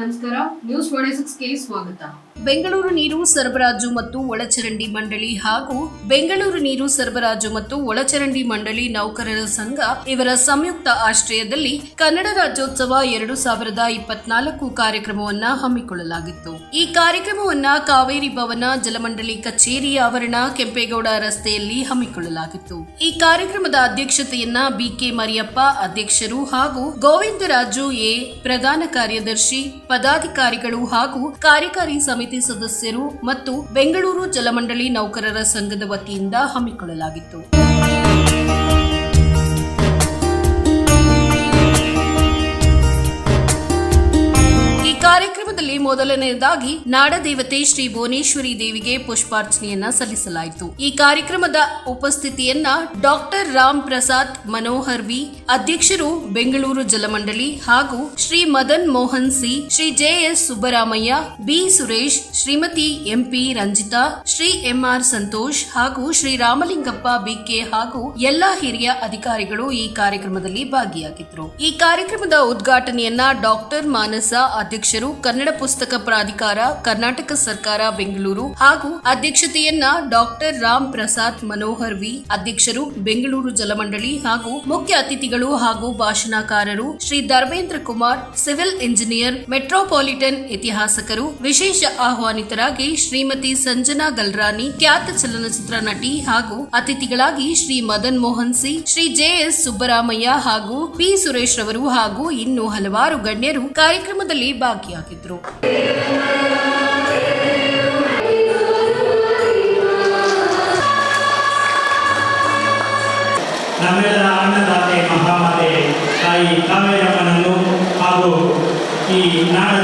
ನಮಸ್ಕಾರ ನ್ಯೂಸ್ಗೆ ಸ್ವಾಗತ. ಬೆಂಗಳೂರು ನೀರು ಸರಬರಾಜು ಮತ್ತು ಒಳಚರಂಡಿ ಮಂಡಳಿ ಹಾಗೂ ಬೆಂಗಳೂರು ನೀರು ಸರಬರಾಜು ಮತ್ತು ಒಳಚರಂಡಿ ಮಂಡಳಿ ನೌಕರರ ಸಂಘ ಇವರ ಸಂಯುಕ್ತ ಆಶ್ರಯದಲ್ಲಿ ಕನ್ನಡ ರಾಜ್ಯೋತ್ಸವ ಎರಡು ಸಾವಿರದ ಇಪ್ಪತ್ನಾಲ್ಕು ಕಾರ್ಯಕ್ರಮವನ್ನ ಹಮ್ಮಿಕೊಳ್ಳಲಾಗಿತ್ತು. ಈ ಕಾರ್ಯಕ್ರಮವನ್ನ ಕಾವೇರಿ ಭವನ, ಜಲಮಂಡಳಿ ಕಚೇರಿ, ಆವರಣ, ಕೆಂಪೇಗೌಡ ರಸ್ತೆಯಲ್ಲಿ ಹಮ್ಮಿಕೊಳ್ಳಲಾಗಿತ್ತು. ಈ ಕಾರ್ಯಕ್ರಮದ ಅಧ್ಯಕ್ಷತೆಯನ್ನ ಬಿಕೆ ಮರಿಯಪ್ಪ ಅಧ್ಯಕ್ಷರು ಹಾಗೂ ಗೋವಿಂದರಾಜು ಎ, ಪ್ರಧಾನ ಕಾರ್ಯದರ್ಶಿ ಪದಾಧಿಕಾರಿಗಳು ಹಾಗೂ ಕಾರ್ಯಕಾರಿ ಸಮಿತಿ ಸದಸ್ಯರು ಮತ್ತು ಬೆಂಗಳೂರು ಜಲಮಂಡಳಿ ನೌಕರರ ಸಂಘದ ವತಿಯಿಂದ ಹಮ್ಮಿಕೊಳ್ಳಲಾಗಿತ್ತು. ಕಾರ್ಯಕ್ರಮದಲ್ಲಿ ಮೊದಲನೆಯದಾಗಿ ನಾಡದೇವತೆ ಶ್ರೀ ಭುವನೇಶ್ವರಿ ದೇವಿಗೆ ಪುಷ್ಪಾರ್ಚನೆಯನ್ನ ಸಲ್ಲಿಸಲಾಯಿತು. ಈ ಕಾರ್ಯಕ್ರಮದ ಉಪಸ್ಥಿತಿಯನ್ನ ಡಾಕ್ಟರ್ ರಾಮ್ ಪ್ರಸಾದ್ ಮನೋಹರ್ ವಿ, ಅಧ್ಯಕ್ಷರು ಬೆಂಗಳೂರು ಜಲಮಂಡಳಿ ಹಾಗೂ Shri Madan Mohan C, Shri JS Subbaramaiah, B Suresh, Shrimati MP Ranjitha, Shri MR Santosh ಹಾಗೂ ಶ್ರೀ ರಾಮಲಿಂಗಪ್ಪ ಬಿಕೆ ಹಾಗೂ ಎಲ್ಲಾ ಹಿರಿಯ ಅಧಿಕಾರಿಗಳು ಈ ಕಾರ್ಯಕ್ರಮದಲ್ಲಿ ಭಾಗಿಯಾಗಿದ್ದರು ಈ ಕಾರ್ಯಕ್ರಮದ ಉದ್ಘಾಟನೆಯನ್ನ ಡಾಕ್ಟರ್ ಮಾನಸ ಅಧ್ಯಕ್ಷರು ಕನ್ನಡ ಪುಸ್ತಕ ಪ್ರಾಧಿಕಾರ, ಕರ್ನಾಟಕ ಸರ್ಕಾರ, ಬೆಂಗಳೂರು ಹಾಗೂ ಅಧ್ಯಕ್ಷತೆಯನ್ನ ಡಾಕ್ಟರ್ ರಾಮ್ ಪ್ರಸಾದ್ ಮನೋಹರ್ ವಿ, ಅಧ್ಯಕ್ಷರು ಬೆಂಗಳೂರು ಜಲಮಂಡಳಿ ಹಾಗೂ ಮುಖ್ಯ ಅತಿಥಿಗಳು ಹಾಗೂ ಭಾಷಣಕಾರರು Shri Dharmendra Kumar, civil engineer metropolitan ಇತಿಹಾಸಕರು, ವಿಶೇಷ ಆಹ್ವಾನಿತರಾಗಿ ಶ್ರೀಮತಿ ಸಂಜನಾ ಗಲ್ರಾನಿ, ಖ್ಯಾತ ಚಲನಚಿತ್ರ ನಟಿ ಹಾಗೂ ಅತಿಥಿಗಳಾಗಿ ಶ್ರೀ ಮದನ್ ಮೋಹನ್ ಸಿ, ಶ್ರೀ ಜೆಎಸ್ ಸುಬ್ಬರಾಮಯ್ಯ ಹಾಗೂ ಪಿ ಸುರೇಶ್ ರವರು ಹಾಗೂ ಇನ್ನು ಹಲವಾರು ಗಣ್ಯರು ಕಾರ್ಯಕ್ರಮದಲ್ಲಿ ಭಾಗಿಯಾಗಿದ್ದರು. ನಮ್ಮೆಲ್ಲರ ಅನ್ನದಾತೆ ಮಹಾಮಾತೆ ತಾಯಿ ಕಾವೇರಮ್ಮನನ್ನು ಹಾಗೂ ಈ ನಾಡ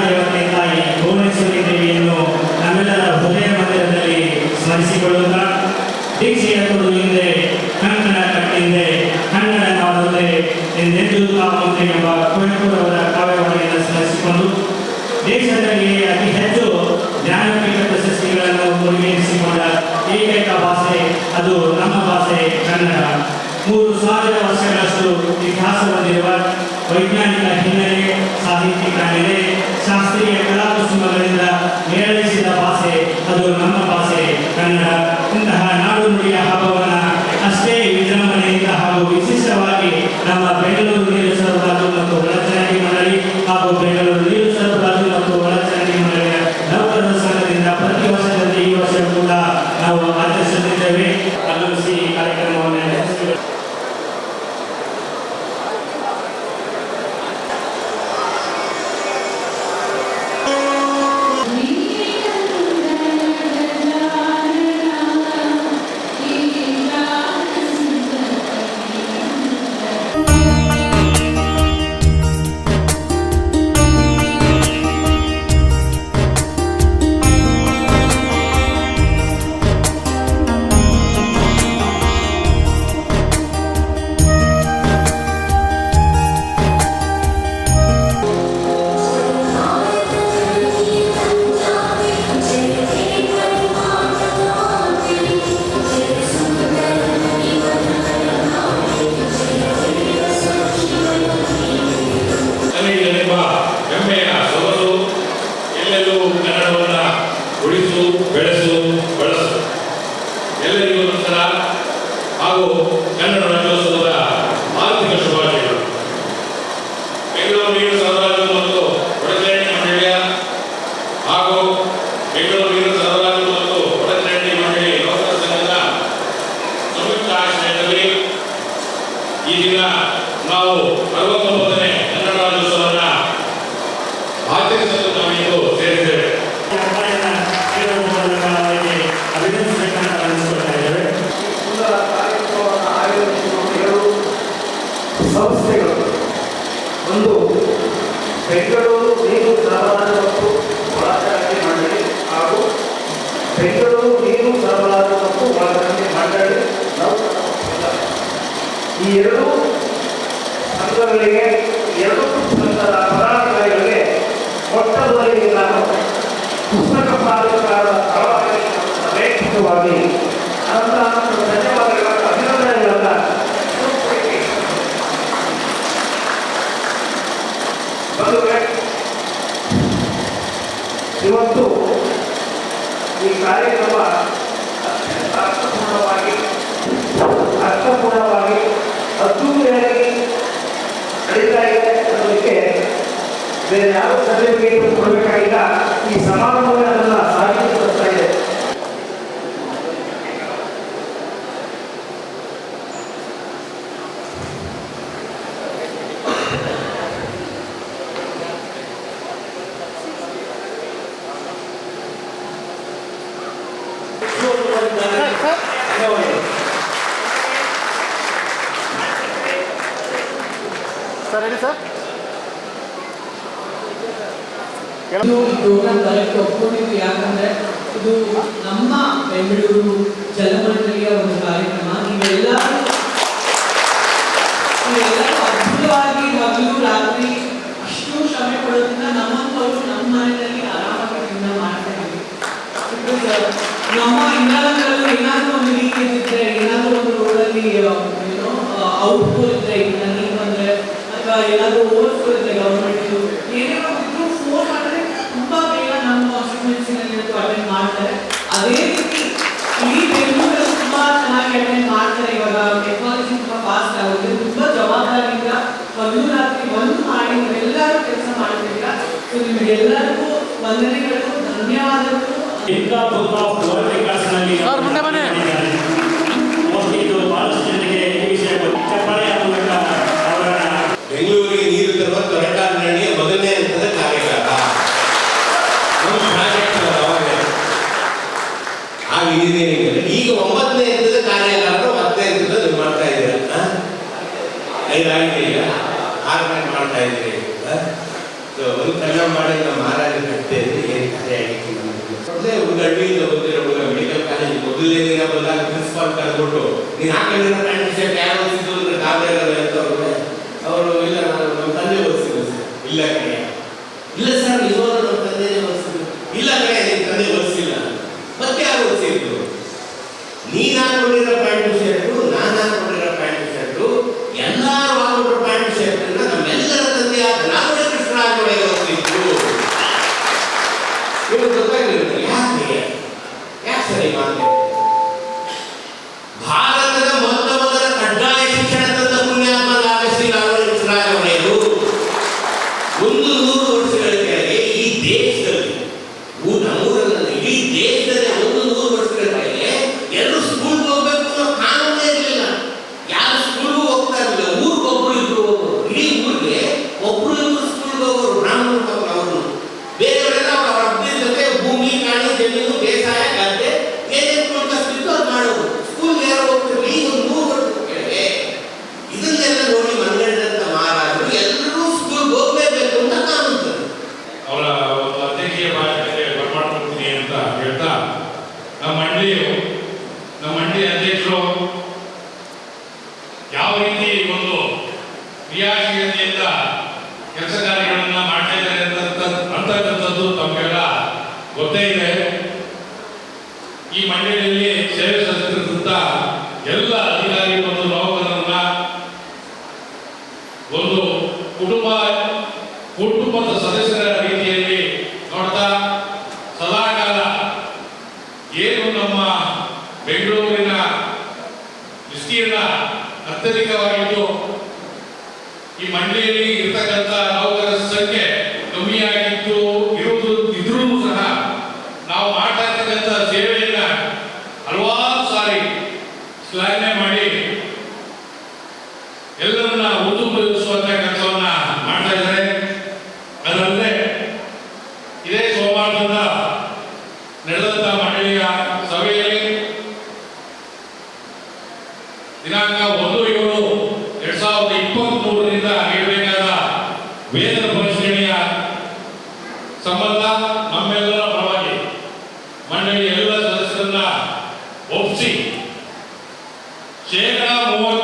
ಸಂಸ್ಥೆಗಳು ಒಂದು ಬೆಂಗಳೂರು ನೀರು ಸರಬರಾಜು ಮತ್ತು ಒಳಚರಂಡಿ ಮಂಡಳಿ ಹಾಗೂ ಬೆಂಗಳೂರು ನೀರು ಸರಬರಾಜು ಮತ್ತು ಒಳಚರಂಡಿ ಸಂಘ. ಈ ಎರಡು ಸಂಘಗಳಿಗೆ ಮುಖ್ಯವಾಗಿ ಅಂತ ಧನ್ಯವಾದಗಳನ್ನು ಅಭಿನಂದನೆಗಳನ್ನು ಇವತ್ತು ಈ ಕಾರ್ಯಕ್ರಮ ಅತ್ಯಂತ ಅರ್ಥಪೂರ್ಣವಾಗಿ ಅರ್ಥಪೂರ್ಣವಾಗಿ ಅದ್ದೂರಿಯಾಗಿ ನಡೀತಾ ಇದೆ ಅನ್ನೋದಕ್ಕೆ ಬೇರೆ ಯಾವ ಸರ್ಟಿಫಿಕೇಟ್ ಕೊಡಬೇಕಾಗಿಲ್ಲ. ಈ ಸಮಾರಂಭವೇ ಅದನ್ನು ಅದಕ್ಕೆ ಒಪ್ಕೊಂಡಿದ್ವಿ ಯಾಕಂದ್ರೆ ಇದು ನಮ್ಮ ಬೆಂಗಳೂರು ಐದಾಗಿದೆ ಈಗ ಆರ್ಮನೆ ಮಾಡ್ತಾ ಇದ್ದೀರಿ. ಈಗ ಒಂದು ಕಲ್ಲ ಮಾಡಿ ನಮ್ಮ ಮಹಾರಾಜ ಕಟ್ಟೆಯಲ್ಲಿ ಏನು ಕಾರ್ಯ ಆಗಿತ್ತು ಮೊದಲೇ ಒಂದು ಹಳ್ಳಿಯಿಂದ ಬಂದಿರೋ ಮೆಡಿಕಲ್ ಕಾಲೇಜ್ ಮೊದಲನೇ ದಿನ ಬಂದಾಗ ಪ್ರಿನ್ಸಿಪಾಲ್ ಕರೆದ್ಬಿಟ್ಟು, ನೀನು ಹಾಕೊಂಡಿರೋ ಪ್ಯಾಂಟ್ ಶರ್ಟ್ ಯಾರು ಓದಿಸಿದ್ರು ಅಂತ ಅವ್ರಿಗೆ ಅವರು, ಇಲ್ಲ, ನಾನು ನಮ್ಮ ತಂದೆ ಓದಿಸಿದ್ರು ಇಲ್ಲ ಎಲ್ವ ಸದಸ್ಯರನ್ನ ಒಪ್ಪಿಸಿ ಶೇಕಡ ಮೂವತ್ತು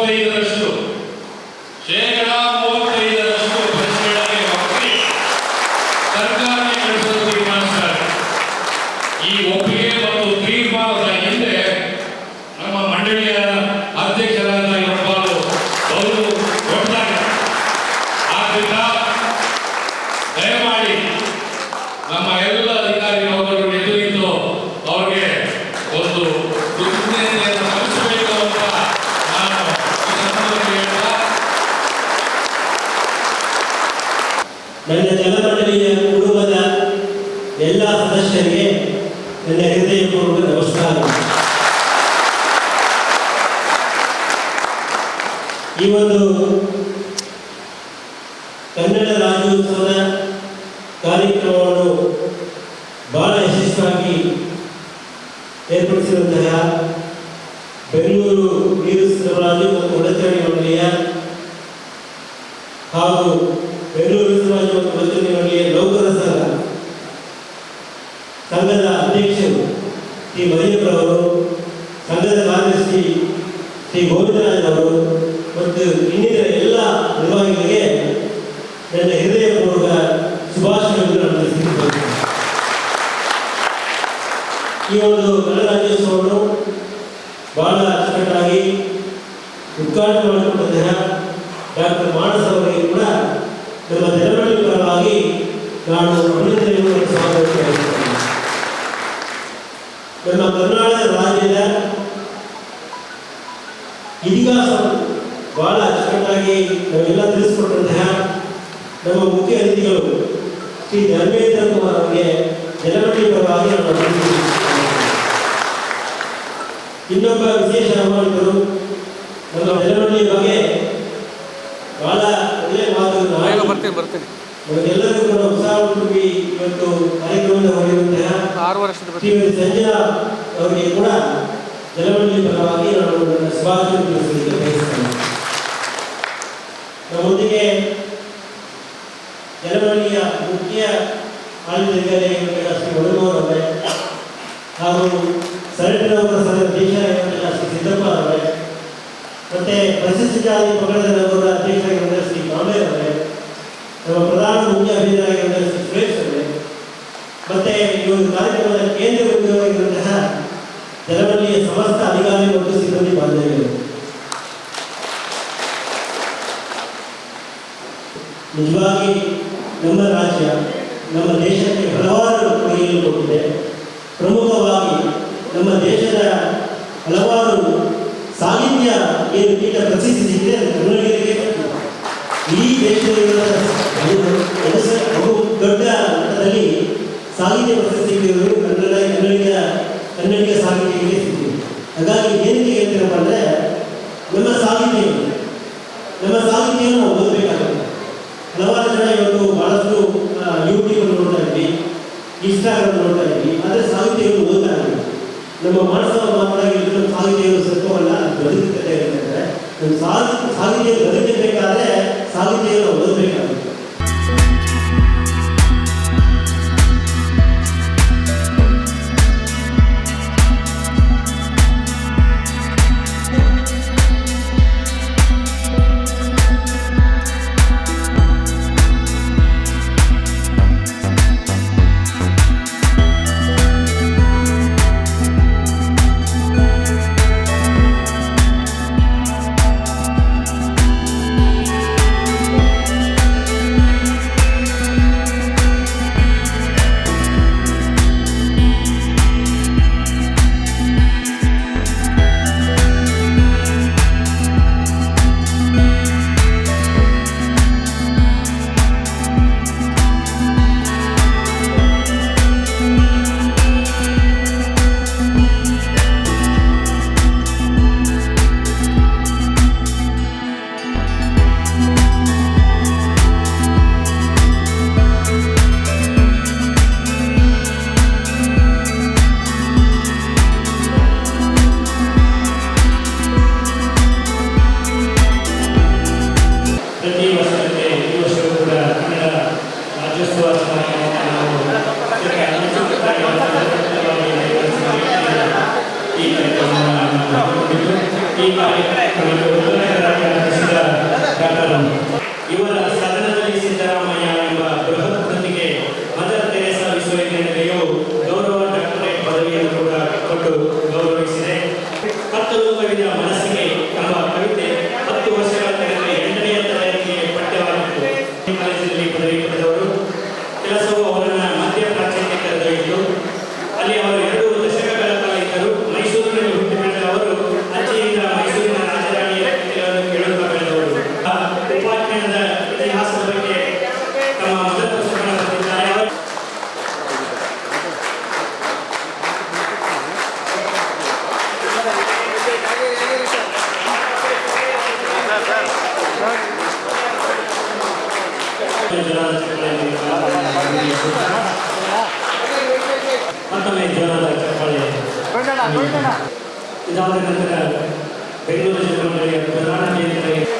ಉದ್ಘಾಟನೆ ಮಾಡಿಕೊಂಡಂತಹ ಡಾಕ್ಟರ್ ಮಾನಸ್ ಅವರಿಗೆ ಕೂಡ ನಮ್ಮ ಜನಮಂಡಳಿ ಪರವಾಗಿ ನಾನು ಅಭಿನಂದನೆಯನ್ನು ಮತ್ತು ಸ್ವಾಗತವನ್ನು ಬಯಸುತ್ತೇನೆ ನಮ್ಮ ಕರ್ನಾಟಕ ರಾಜ್ಯದ ಇತಿಹಾಸವನ್ನು ಬಹಳ ಅಚ್ಚುಕಟ್ಟಾಗಿ ನಾವೆಲ್ಲ ತಿಳಿಸಿಕೊಟ್ಟಂತಹ ನಮ್ಮ ಮುಖ್ಯ ಅತಿಥಿಗಳು ಶ್ರೀ ಧರ್ಮೇಂದ್ರ ಕುಮಾರ್ ಅವರಿಗೆ ಜನಮಂಡಳಿ ಪರವಾಗಿ ನಾನು ಅಭಿನಂದಿಸುತ್ತೇನೆ ಇನ್ನೊಬ್ಬ ವಿಶೇಷ ಆಹ್ವಾನಿತರು ನಮ್ಮ ಬೆಳವಣಿಗೆ ಬಗ್ಗೆ ಬಹಳ ಒಳ್ಳೆಯ ಮಾತುಗಳನ್ನು ಬರ್ತೀನಿ ಬರ್ತೀನಿ. ಎಲ್ಲರೂ ಕೂಡ ಉತ್ಸಾಹ ತುಂಬಿ ಇವತ್ತು ಕಾರ್ಯಕ್ರಮದ ಹೊಡೆಯುವಂತಹ ಆರು ವರ್ಷದ ಶ್ರೀಮತಿ ಸಂಜನಾ ಅವರಿಗೆ ಕೂಡ ಜಲಮಂಡಳಿ ಪರವಾಗಿ ನಾನು ನನ್ನ ಶುಭಾಶಯ ತಿಳಿಸಲಿಕ್ಕೆ ಬಯಸ್ತೇನೆ. ನಮ್ಮೊಂದಿಗೆ ಜಲಮಂಡಳಿಯ ಮುಖ್ಯ ಆಡಳಿತ ಶ್ರೀ ಮಧುಮೋಹನ್ ಅವರೇ ಹಾಗೂ ಅವರ ಸಿದ್ದಪ್ಪ ಅವರೇ ಮತ್ತೆ ಪ್ರಶಸ್ತಿ ಜಾತಿ ಪಂಗಡದವರ ಅಧ್ಯಕ್ಷರಾಗಿರುವಂತಹ ಶ್ರೀ ಕಾಂಬೇರ್ ಅವರೇ, ನಮ್ಮ ಪ್ರಧಾನ ಮುಖ್ಯ ಅಭಿನೇತರಾಗಿರುವಂತಹ ಶ್ರೀ ಸುರೇಶ್ ಅವರೇ, ಮತ್ತೆ ಈ ಒಂದು ಕಾರ್ಯಕ್ರಮದ ಕೇಂದ್ರ ಬಿಂದುವಾಗಿರುವಂತಹ ಜನರಲ್ಲಿಯ ಸಮಸ್ತ ಅಧಿಕಾರಿ ಮತ್ತು ಸಿಬ್ಬಂದಿ ಬಾಂಧವ್ಯರು ನಿಜವಾಗಿ ನಮ್ಮ ರಾಜ್ಯ, ನಮ್ಮ ದೇಶಕ್ಕೆ ಹಲವಾರು ಕೊಡುಗೆಯನ್ನು ಕೊಟ್ಟಿದೆ ಪ್ರಮುಖವಾಗಿ ನಮ್ಮ ದೇಶದ ಹಲವಾರು ಸಾಹಿತ್ಯ ಈ ಅದು ಕನ್ನಡಿಗರಿಗೆ ಇಡೀ ದೇಶದಲ್ಲಿರುವ ಬಹು ದೊಡ್ಡ ಮಟ್ಟದಲ್ಲಿ ಸಾಹಿತ್ಯ ಪ್ರಶಸ್ತಿ ಸಿಕ್ಕಿರುವುದು ಕನ್ನಡ ಕನ್ನಡಿಗ ಕನ್ನಡಿಗ ಸಾಹಿತ್ಯಕ್ಕೆ ಸಿಕ್ಕಿದೆ ಹಾಗಾಗಿ ಏನಿಗೆ ಹೇಳ್ತೀರಪ್ಪ ನಮ್ಮ ಸಾಹಿತ್ಯ ನಮ್ಮ ಸಾಹಿತ್ಯವನ್ನು ನಾವು ಓದಬೇಕಾಗುತ್ತೆ ಹಲವಾರು ಜನ ಬಹಳಷ್ಟು ಯೂಟ್ಯೂಬ್ ನೋಡ್ತಾ ನೋಡ್ತಾ ಇದ್ವಿ ಆದರೆ ಸಾಹಿತ್ಯವನ್ನು ನಮ್ಮ ಮಾನಸ ಮಾತನಾಡಿದ್ರೆ ನಮ್ಮ ಸಾಹಿತ್ಯವನ್ನು ನಮ್ಮ ಸಾಹಿತ್ಯ ಸಾಹಿತ್ಯ ಬದುಕಬೇಕಾದ್ರೆ ಸಾಹಿತ್ಯವನ್ನು ಓದಬೇಕಾಗುತ್ತೆ ಮತ್ತೊಮ್ಮೆ ಜೋರಾದ ಚಪ್ಪಾಳೆ ಇದಾದ ನಂತರ ಬೆಂಗಳೂರು ಚಿತ್ರಮಂಡಳಿಯ ಪ್ರಧಾನ ನೇತೃತ್ವ